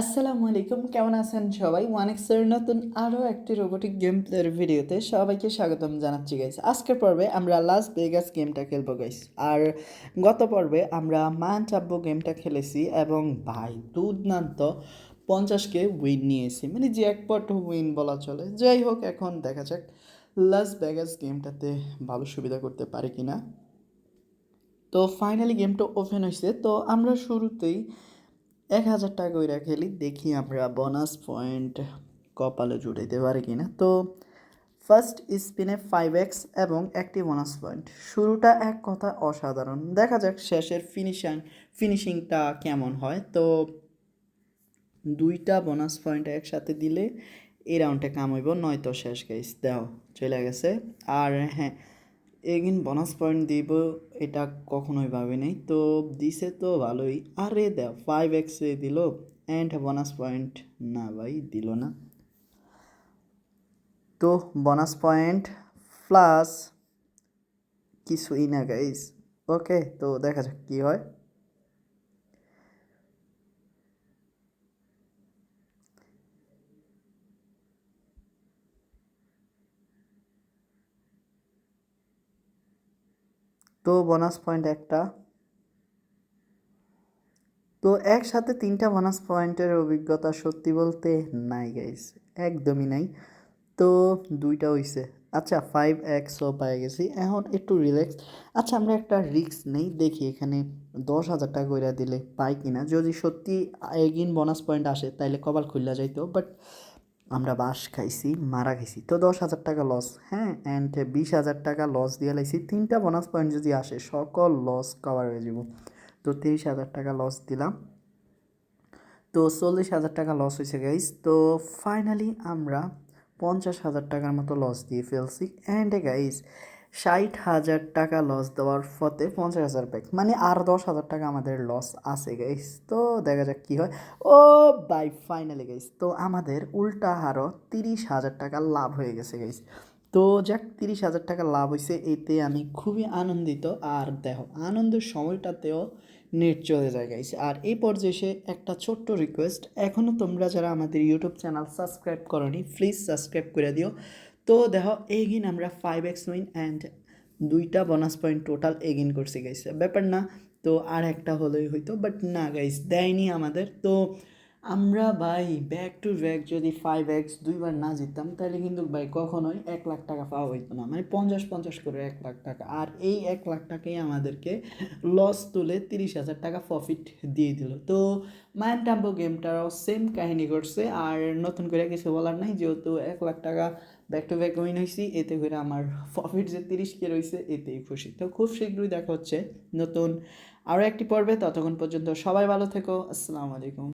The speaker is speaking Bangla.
আসসালামু আলাইকুম, কেমন আছেন সবাই? ওয়ান এক্সের নতুন আরও একটি রোবোটিক গেম প্লের ভিডিওতে সবাইকে স্বাগতম জানাচ্ছি গাইস আজকের পর্বে আমরা লাস ভেগাস গেমটা খেলব গাইস আর গত পর্বে আমরা মান চাব্বো গেমটা খেলেছি এবং ভাই, দুর্দান্ত পঞ্চাশকে উইন নিয়েছি। মানে যে একপট উইন বলা চলে। যাই হোক, এখন দেখা যাক লাস ভেগাস গেমটাতে ভালো সুবিধা করতে পারি কি না তো ফাইনালি গেমটা ওপেন হয়েছে তো আমরা শুরুতেই এক হাজার টাকা করে খেলি দেখি আমরা বোনাস পয়েন্ট কপালে জুড়াইতে পারি কি না তো ফার্স্ট স্পিনে ফাইভ এক্স এবং একটি বোনাস পয়েন্ট শুরুটা এক কথা অসাধারণ। দেখা যাক শেষের ফিনিশিং ফিনিশিংটা কেমন হয়। তো দুইটা বোনাস পয়েন্ট একসাথে দিলে এই রাউন্ডে কামাইব নয়তো শেষ গাইস দাও, চলে গেছে। আর হ্যাঁ এগিন বোনাস পয়েন্ট দিব, এটা কখনোই ভাবি নাই। তো দিছে তো ভালোই। আরে দেও ফাইভ এক্সে দিল অ্যান্ড বোনাস পয়েন্ট না ভাই, দিল না। তো বোনাস পয়েন্ট প্লাস কিছুই না গাইস ওকে তো দেখা যাক কী হয়। তো বোনাস পয়েন্ট একটা। তো একসাথে তিনটা বোনাস পয়েন্টের অভিজ্ঞতা সত্যি বলতে নাই গাইস একদমই নাই। তো দুইটা হইছে। আচ্ছা ফাইভ এক্সও পেয়ে গেছি। এখন একটু রিল্যাক্স আচ্ছা আমরা একটা রিস্ক নেই। দেখি এখানে দশ হাজার টাকা করে দিলে পাই কিনা। যদি সত্যি এগিন বোনাস পয়েন্ট আসে, তাইলে কপাল খুললা যাইতো। বাট আমরা বাস খাইছি, মারা খাইছি তো দশ হাজার টাকা লস হ্যাঁ? অ্যান্ড বিশ হাজার টাকা লস দিয়ে লাইছি। তিনটা বোনাস পয়েন্ট যদি আসে, সকল লস কভার হয়ে যাব। তো তিরিশ হাজার টাকা লস দিলাম। তো চল্লিশ হাজার টাকা লস হয়েছে গাইস তো ফাইনালি আমরা পঞ্চাশ হাজার টাকার মতো লস দিয়ে ফেলছি। অ্যান্ড গাইস ষাট হাজার টাকা লস দেওয়ার ফতে পঞ্চাশ হাজার ব্যাক মানে আর দশ হাজার টাকা আমাদের লস আছে গাইস তো দেখা যাক কী হয়। ও বাই ফাইনালি গাইস তো আমাদের উল্টা হারও তিরিশ হাজার টাকা লাভ হয়ে গেছে গাইস তো যাক, তিরিশ হাজার টাকা লাভ হয়েছে। এতে আমি খুবই আনন্দিত। আর দেখো, আনন্দের সময়টাতেও নেট চলে যায় গাইস আর এই পর্যায়ে এসে একটা ছোট্ট রিকোয়েস্ট এখনও তোমরা যারা আমাদের ইউটিউব চ্যানেল সাবস্ক্রাইব করনি প্লিজ সাবস্ক্রাইব করে দিও। তো দেখো, এগিন আমরা ফাইভ এক্স উইন অ্যান্ড দুইটা বোনাস পয়েন্ট টোটাল এগিন করছি গাইস ব্যাপার না, তো আর একটা হলেই হইতো বাট না গাইস দেয়নি আমাদের। তো আমরা ভাই ব্যাক টু ব্যাক যদি ফাইভ এক্স দুইবার না জিততাম, তাহলে কিন্তু ভাই কখনোই এক লাখ টাকা পাওয়া হইতো না। মানে পঞ্চাশ পঞ্চাশ করে এক লাখ টাকা। আর এই এক লাখ টাকাই আমাদেরকে লস তুলে তিরিশ হাজার টাকা প্রফিট দিয়ে দিল। তো মায়ান টাম্পো গেমটারও সেম কাহিনী করছে আর নতুন করে কিছু বলার নাই, যেহেতু এক লাখ টাকা ব্যাক টু ব্যাক উইন হয়েছি এতে করে আমার প্রফিট যে তিরিশ কে রয়েছে এতেই খুশি। তো খুব শীঘ্রই দেখা হচ্ছে নতুন আরও একটি পর্বে। ততক্ষণ পর্যন্ত সবাই ভালো থেকো। আসসালামু আলাইকুম।